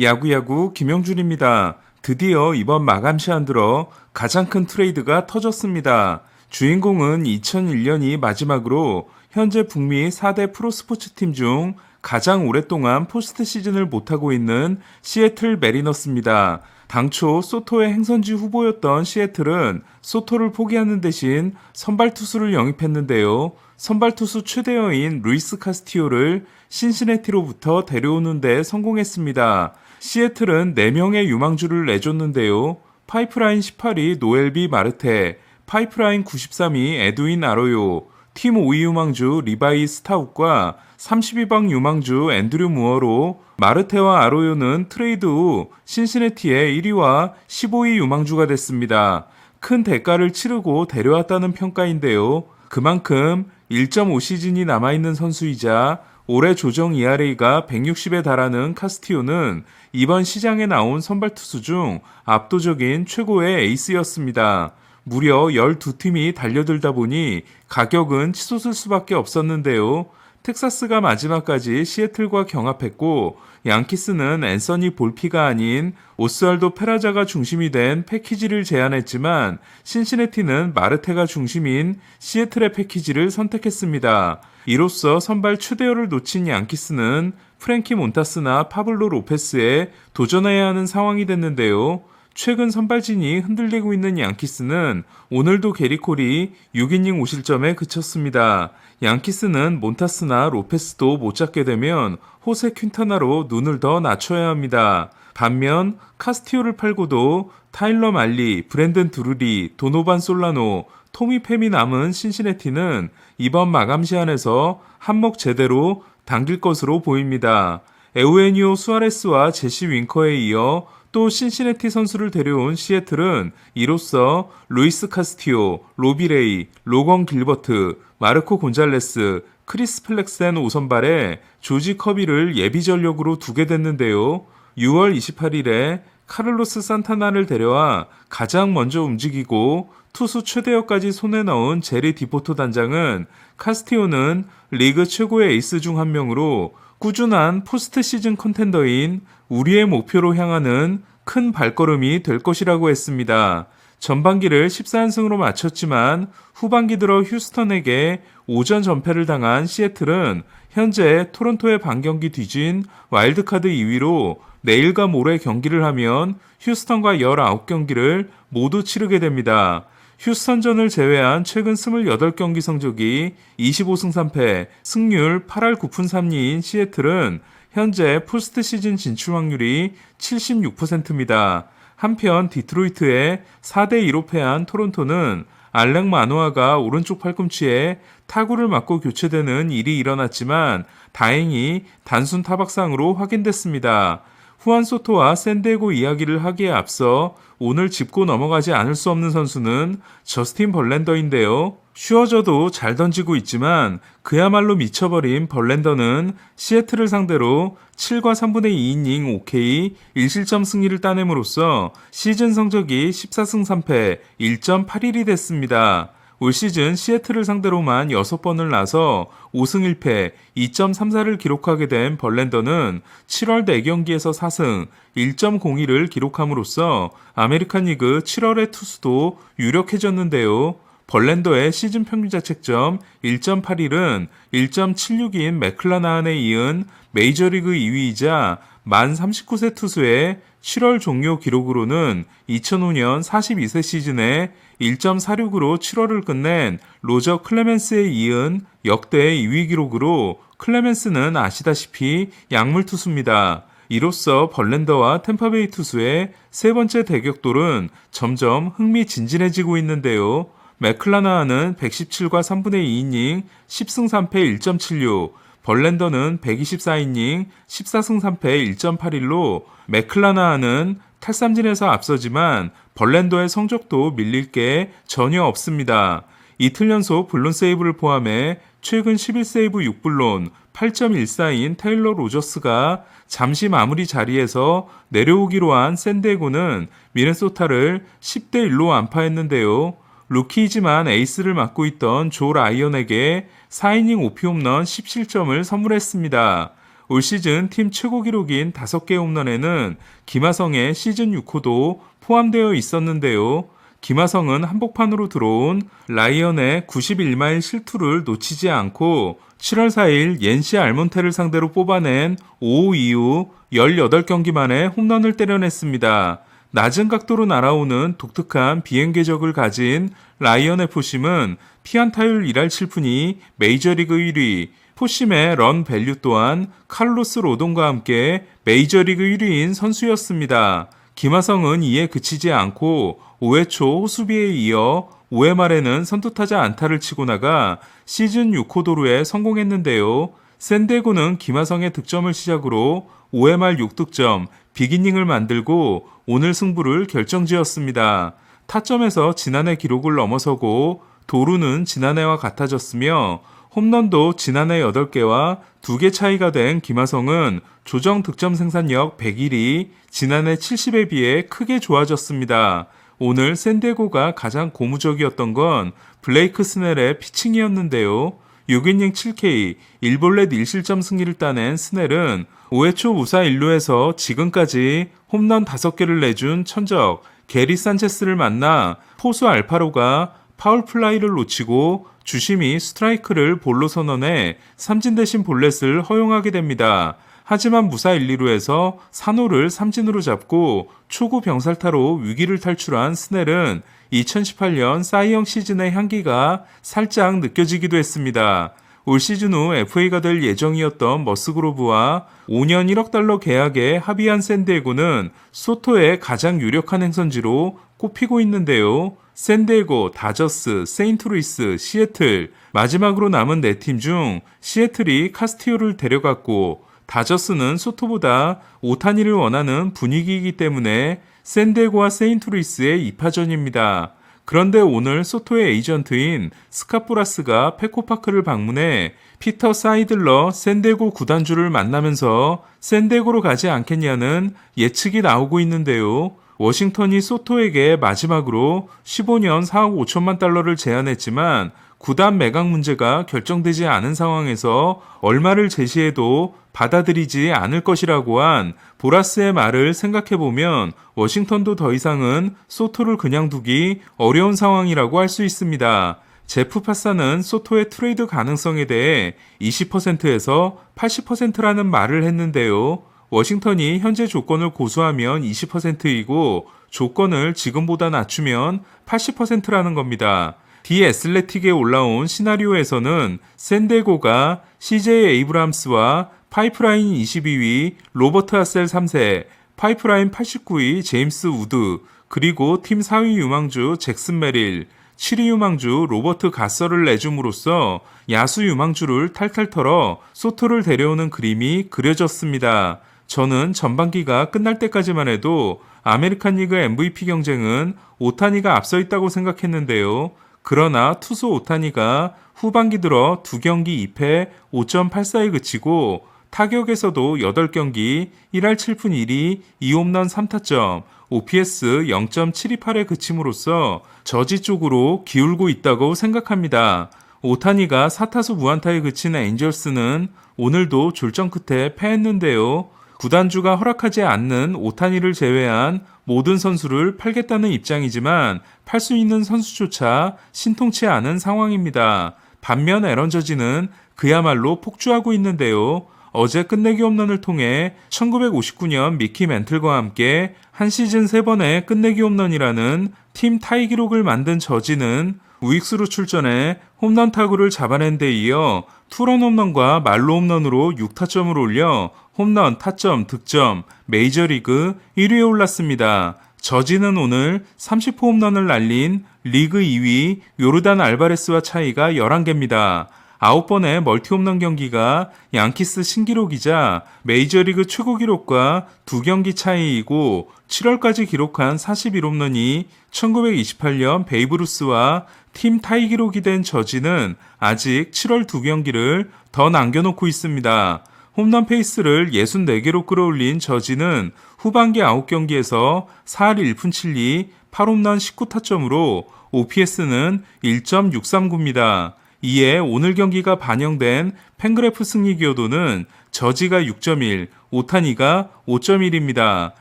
야구야구 김영준입니다. 드디어 이번 마감 시한 들어 가장 큰 트레이드가 터졌습니다. 주인공은 2001년이 마지막으로 현재 북미 4대 프로스포츠 팀 중 가장 오랫동안 포스트 시즌을 못하고 있는 시애틀 메리너스입니다. 당초 소토의 행선지 후보였던 시애틀은 소토를 포기하는 대신 선발 투수를 영입했는데요. 선발 투수 최대여인 루이스 카스티오를 신시내티로부터 데려오는 데 성공했습니다. 시애틀은 4명의 유망주를 내줬는데요. 파이프라인 18위 노엘비 마르테, 파이프라인 93위 에드윈 아로요, 팀 5위 유망주 리바이 스타웃과 32방 유망주 앤드류 무어로 마르테와 아로요는 트레이드 후 신시내티의 1위와 15위 유망주가 됐습니다. 큰 대가를 치르고 데려왔다는 평가인데요. 그만큼 1.5시즌이 남아있는 선수이자 올해 조정 ERA가 160에 달하는 카스티오는 이번 시장에 나온 선발 투수 중 압도적인 최고의 에이스였습니다. 무려 12팀이 달려들다 보니 가격은 치솟을 수밖에 없었는데요. 텍사스가 마지막까지 시애틀과 경합했고 양키스는 앤서니 볼피가 아닌 오스왈도 페라자가 중심이 된 패키지를 제안했지만 신시내티는 마르테가 중심인 시애틀의 패키지를 선택했습니다. 이로써 선발 추대열을 놓친 양키스는 프랭키 몬타스나 파블로 로페스에 도전해야 하는 상황이 됐는데요. 최근 선발진이 흔들리고 있는 양키스는 오늘도 게리콜이 6이닝 5실점에 그쳤습니다. 양키스는 몬타스나 로페스도 못 잡게 되면 호세 퀸타나로 눈을 더 낮춰야 합니다. 반면 카스티오를 팔고도 타일러 말리, 브랜든 두루리, 도노반 솔라노, 토미 팸이 남은 신시내티는 이번 마감 시한에서 한몫 제대로 당길 것으로 보입니다. 에우에니오 수아레스와 제시 윙커에 이어 또 신시내티 선수를 데려온 시애틀은 이로써 루이스 카스티오, 로비레이, 로건 길버트, 마르코 곤잘레스, 크리스 플렉센 5선발에 조지 커비를 예비 전력으로 두게 됐는데요. 6월 28일에 카를로스 산타나를 데려와 가장 먼저 움직이고 투수 최대역까지 손에 넣은 제리 디포토 단장은 카스티오는 리그 최고의 에이스 중 한 명으로 꾸준한 포스트 시즌 컨텐더인 우리의 목표로 향하는 큰 발걸음이 될 것이라고 했습니다. 전반기를 14연승으로 마쳤지만 후반기 들어 휴스턴에게 오전 전패를 당한 시애틀은 현재 토론토의 반경기 뒤진 와일드카드 2위로 내일과 모레 경기를 하면 휴스턴과 19경기를 모두 치르게 됩니다. 휴스턴전을 제외한 최근 28경기 성적이 25승 3패, 승률 8할 9푼 3리인 시애틀은 현재 포스트 시즌 진출 확률이 76%입니다. 한편 디트로이트의 4대 2로 패한 토론토는 알렉 마노아가 오른쪽 팔꿈치에 타구를 맞고 교체되는 일이 일어났지만 다행히 단순 타박상으로 확인됐습니다. 후안 소토와 샌데고 이야기를 하기에 앞서 오늘 짚고 넘어가지 않을 수 없는 선수는 저스틴 벌렌더인데요. 쉬워져도 잘 던지고 있지만 그야말로 미쳐버린 벌렌더는 시애틀을 상대로 7과 3분의 2이닝 오케이 1실점 승리를 따냄으로써 시즌 성적이 14승 3패 1.81이 됐습니다. 올 시즌 시애틀을 상대로만 6번을 나서 5승 1패 2.34를 기록하게 된 벌렌더는 7월 4경기에서 4승 1.02를 기록함으로써 아메리칸 리그 7월의 투수도 유력해졌는데요. 벌렌더의 시즌 평균 자책점 1.81은 1.76인 맥클라나한에 이은 메이저리그 2위이자 만 39세 투수의 7월 종료 기록으로는 2005년 42세 시즌에 1.46으로 7월을 끝낸 로저 클레멘스에 이은 역대 2위 기록으로 클레멘스는 아시다시피 약물 투수입니다. 이로써 벌렌더와 템파베이 투수의 세 번째 대격돌은 점점 흥미진진해지고 있는데요. 맥클라나하는 117과 3분의 2이닝 10승 3패 1.76, 벌렌더는 124이닝 14승 3패 1.81로 맥클라나하는 탈삼진에서 앞서지만 벌렌더의 성적도 밀릴 게 전혀 없습니다. 이틀 연속 블론 세이브를 포함해 최근 11세이브 6블론 8.14인 테일러 로저스가 잠시 마무리 자리에서 내려오기로 한 샌데고는 미네소타를 10대 1로 안파했는데요. 루키이지만 에이스를 맡고 있던 조 라이언에게 4이닝 5피 홈런 17점을 선물했습니다. 올 시즌 팀 최고 기록인 5개 홈런에는 김하성의 시즌 6호도 포함되어 있었는데요. 김하성은 한복판으로 들어온 라이언의 91마일 실투를 놓치지 않고 7월 4일 옌시 알몬테를 상대로 뽑아낸 5호 이후 18경기 만에 홈런을 때려냈습니다. 낮은 각도로 날아오는 독특한 비행 궤적을 가진 라이언의 포심은 피안타율 1할 7푼이 메이저리그 1위, 포심의 런 밸류 또한 칼로스 로돈과 함께 메이저리그 1위인 선수였습니다. 김하성은 이에 그치지 않고 5회 초 호수비에 이어 5회 말에는 선두타자 안타를 치고 나가 시즌 6호 도루에 성공했는데요. 샌디에고는 김하성의 득점을 시작으로 5회 말 6득점, 비기닝을 만들고 오늘 승부를 결정지었습니다. 타점에서 지난해 기록을 넘어서고 도루는 지난해와 같아졌으며 홈런도 지난해 8개와 2개 차이가 된 김하성은 조정 득점 생산력 101이 지난해 70에 비해 크게 좋아졌습니다. 오늘 샌디에고가 가장 고무적이었던 건 블레이크 스넬의 피칭이었는데요. 6이닝 7K, 1볼넷 1실점 승리를 따낸 스넬은 5회 초 우사 1루에서 지금까지 홈런 5개를 내준 천적 게리 산체스를 만나 포수 알파로가 파울 플라이를 놓치고 주심이 스트라이크를 볼로 선언해 삼진 대신 볼넷을 허용하게 됩니다. 하지만 무사 1, 2루에서 산호를 삼진으로 잡고 초구 병살타로 위기를 탈출한 스넬은 2018년 사이영 시즌의 향기가 살짝 느껴지기도 했습니다. 올 시즌 후 FA가 될 예정이었던 머스그로브와 5년 1억 달러 계약에 합의한 샌디에고는 소토의 가장 유력한 행선지로 꼽히고 있는데요. 샌디에고, 다저스, 세인트루이스, 시애틀 마지막으로 남은 네 팀 중 시애틀이 카스티오를 데려갔고 다저스는 소토보다 오타니를 원하는 분위기이기 때문에 샌디에고와 세인트루이스의 2파전입니다. 그런데 오늘 소토의 에이전트인 스카포라스가 페코파크를 방문해 피터 사이들러 샌디에고 구단주를 만나면서 샌디에고로 가지 않겠냐는 예측이 나오고 있는데요. 워싱턴이 소토에게 마지막으로 15년 4억 5천만 달러를 제안했지만 구단 매각 문제가 결정되지 않은 상황에서 얼마를 제시해도 받아들이지 않을 것이라고 한 보라스의 말을 생각해보면 워싱턴도 더 이상은 소토를 그냥 두기 어려운 상황이라고 할 수 있습니다. 제프 파사는 소토의 트레이드 가능성에 대해 20%에서 80%라는 말을 했는데요. 워싱턴이 현재 조건을 고수하면 20%이고 조건을 지금보다 낮추면 80%라는 겁니다. 디 애슬레틱에 올라온 시나리오에서는 샌데고가 CJ 에이브람스와 파이프라인 22위 로버트 아셀 3세, 파이프라인 89위 제임스 우드, 그리고 팀 4위 유망주 잭슨 메릴, 7위 유망주 로버트 가서를 내줌으로써 야수 유망주를 탈탈 털어 소토를 데려오는 그림이 그려졌습니다. 저는 전반기가 끝날 때까지만 해도 아메리칸 리그 MVP 경쟁은 오타니가 앞서 있다고 생각했는데요. 그러나 투수 오타니가 후반기 들어 두 경기 2패 5.84에 그치고 타격에서도 8경기 1할 7푼 1위 2홈런 3타점 OPS 0.728에 그침으로써 저지 쪽으로 기울고 있다고 생각합니다. 오타니가 4타수 무안타에 그친 엔젤스는 오늘도 졸전 끝에 패했는데요. 구단주가 허락하지 않는 오타니를 제외한 모든 선수를 팔겠다는 입장이지만 팔 수 있는 선수조차 신통치 않은 상황입니다. 반면 에런 저지는 그야말로 폭주하고 있는데요. 어제 끝내기 홈런을 통해 1959년 미키 멘틀과 함께 한 시즌 3번의 끝내기 홈런이라는 팀 타이 기록을 만든 저지는 우익수로 출전해 홈런 타구를 잡아낸 데 이어 투런 홈런과 말로 홈런으로 6타점을 올려 홈런, 타점, 득점, 메이저리그 1위에 올랐습니다. 저지는 오늘 30호 홈런을 날린 리그 2위 요르단 알바레스와 차이가 11개입니다. 9번의 멀티 홈런 경기가 양키스 신기록이자 메이저리그 최고 기록과 두 경기 차이이고 7월까지 기록한 41홈런이 1928년 베이브루스와 팀 타이 기록이 된 저지는 아직 7월 두 경기를 더 남겨놓고 있습니다. 홈런 페이스를 64개로 끌어올린 저지는 후반기 9경기에서 4할 1푼 7리 8홈런 19타점으로 OPS는 1.639입니다. 이에 오늘 경기가 반영된 팬그래프 승리 기여도는 저지가 6.1, 오타니가 5.1입니다.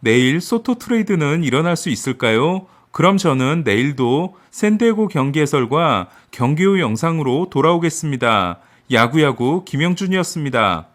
내일 소토 트레이드는 일어날 수 있을까요? 그럼 저는 내일도 샌디에고 경기 해설과 경기 후 영상으로 돌아오겠습니다. 야구야구 김영준이었습니다.